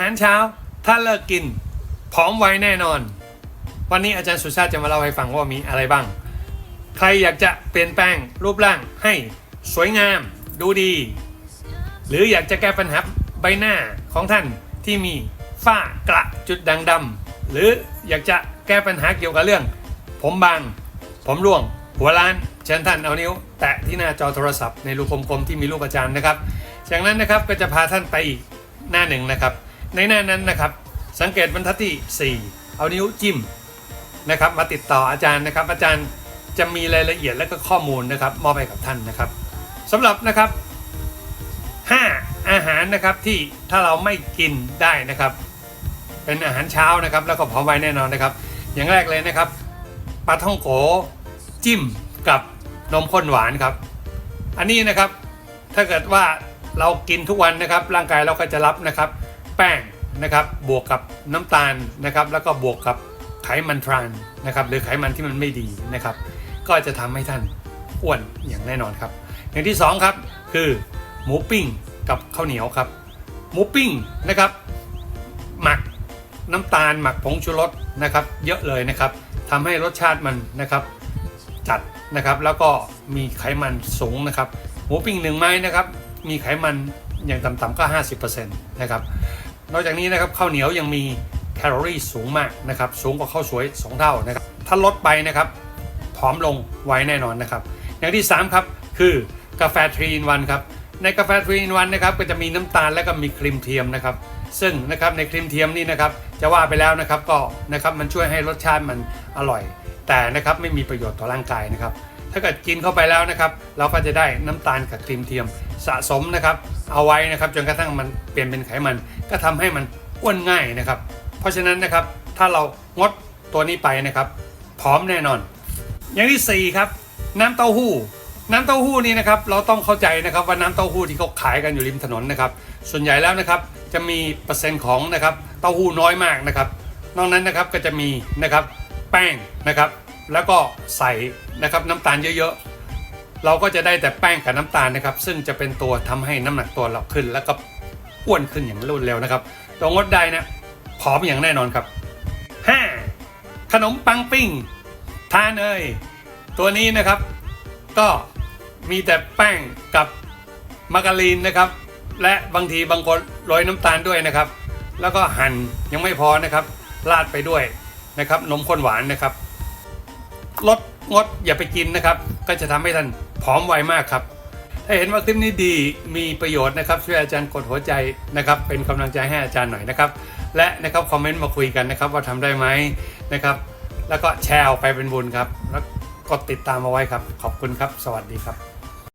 หารเช้า ถ้าเลิกกินผอมไวแน่นอน วันนี้อาจารย์สุชาติจะมาเล่าให้ฟังว่ามีอะไรบ้าง ใครอยากจะเปลี่ยนแปลงรูปร่างให้สวยงาม ดูดี หรืออยากจะแก้ปัญหาใบหน้าของท่านที่มีฝ้ากระจุดด่างดำหรืออยากจะแก้ปัญหาเกี่ยวกับเรื่อง ผมบาง ผมร่วง หัวล้านเชิญท่านเอานิ้ว แตะที่หน้าจอโทรศัพท์ในรูกลมๆที่มีรูปอาจารย์นะครับจากนั้นนะครับก็จะพาท่านไปอีกหน้าหนึ่งนะครับ ในหน้านั้นนะครับ สังเกตบรรทัดที่ 4 เอานิ้วจิ้มนะครับ มาติดต่ออาจารย์นะครับ อาจารย์จะมีรายละเอียดและก็ข้อมูลนะครับ มอบให้กับท่านนะครับสำหรับนะครับ 5 อาหารนะครับที่ถ้าเราไม่กินได้นะครับ เป็นอาหารเช้านะครับ แล้วก็ผอมไวแน่นอนนะครับ อย่างแรกเลยนะครับปลาท่องโกจิ้มกับนมข้นหวานครับ อันนี้นะครับถ้าเกิดว่าเรากินทุกวันนะครับ ร่างกายเราก็จะรับนะครับ แป้งนะครับบวกกับน้ำตาลนะครับแล้วก็บวกกับไขมันทรานนะครับหรือไขมันที่มันไม่ดีนะครับ ก็จะทำให้ท่านอ้วนอย่างแน่นอนครับ อย่างที่สองครับคือหมูปิ้งกับข้าวเหนียวครับ หมูปิ้งนะครับ หมักน้ำตาลหมักผงชูรสนะครับ เยอะเลยนะครับทำให้รสชาติมันนะครับจัดนะครับ แล้วก็มีไขมันสูงนะครับ หมูปิ้งหนึ่งไม้นะครับ มีไขมันอย่างต่ำๆก็ 50%นะครับ นอกจากนี้นะครับข้าวเหนียวยังมีแคลอรี่สูงมากนะครับสูงกว่าข้าวสวย 2 เท่านะครับถ้าลดไปนะครับผอมลงไวแน่นอนนะครับอย่างที่ 3 ครับ คือกาแฟทรีนวันครับในกาแฟทรีนวันนะครับก็จะมีน้ำตาลและก็มีครีมเทียมนะครับซึ่งนะครับในครีมเทียมนี่นะครับจะว่าไปแล้วนะครับก็นะครับมันช่วยให้รสชาติมันอร่อย แต่นะครับไม่มีประโยชน์ต่อร่างกายนะครับถ้าเกิดกินเข้าไปแล้วนะครับ เราก็จะได้น้ำตาลกับครีมเทียม สะสมนะครับ เอาไว้นะครับจนกระทั่งมันเปลี่ยนเป็นไขมัน ก็ทำให้มันอ้วนง่ายนะครับ เพราะฉะนั้นนะครับถ้าเรางดตัวนี้ไปนะครับ พร้อมแน่นอน อย่างที่ 4 ครับ น้ำเต้าหู้ น้ำเต้าหู้นี่นะครับเราต้องเข้าใจนะครับว่าน้ำเต้าหู้ที่เขาขายกันอยู่ริมถนนนะครับส่วนใหญ่แล้วนะครับจะมีเปอร์เซ็นต์ของนะครับเต้าหู้น้อยมากนะครับ นอกนั้นนะครับก็จะมีนะครับแป้งนะครับ แล้วก็ใส่นะครับน้ำตาลเยอะๆ เราก็จะได้แต่แป้งกับน้ำตาลนะครับ ซึ่งจะเป็นตัวทำให้น้ำหนักตัวเราขึ้น แล้วก็อ้วนขึ้นอย่างรวดเร็วนะครับตัวงดได้นะผอมอย่างแน่นอนครับ 5. ขนมปังปิ้งทานเอยตัวนี้นะครับ ก็มีแต่แป้งกับมาการีนนะครับ และบางทีบางคนโรยน้ำตาลด้วยนะครับ แล้วก็หั่นยังไม่พอนะครับราดไปด้วยนะครับนมข้นหวานนะครับลดงดอย่าไปกินนะครับ ก็จะทำให้ท่าน พร้อมไวมากครับ ถ้าเห็นว่าคลิปนี้ดีมีประโยชน์นะครับช่วยอาจารย์กดหัวใจนะครับ เป็นกำลังใจให้อาจารย์หน่อยนะครับ และนะครับคอมเมนต์มาคุยกันนะครับ ว่าทำได้ไหมนะครับ แล้วก็แชร์ออกไปเป็นบุญครับ แล้วกดติดตามเอาไว้ครับ ขอบคุณครับ สวัสดีครับ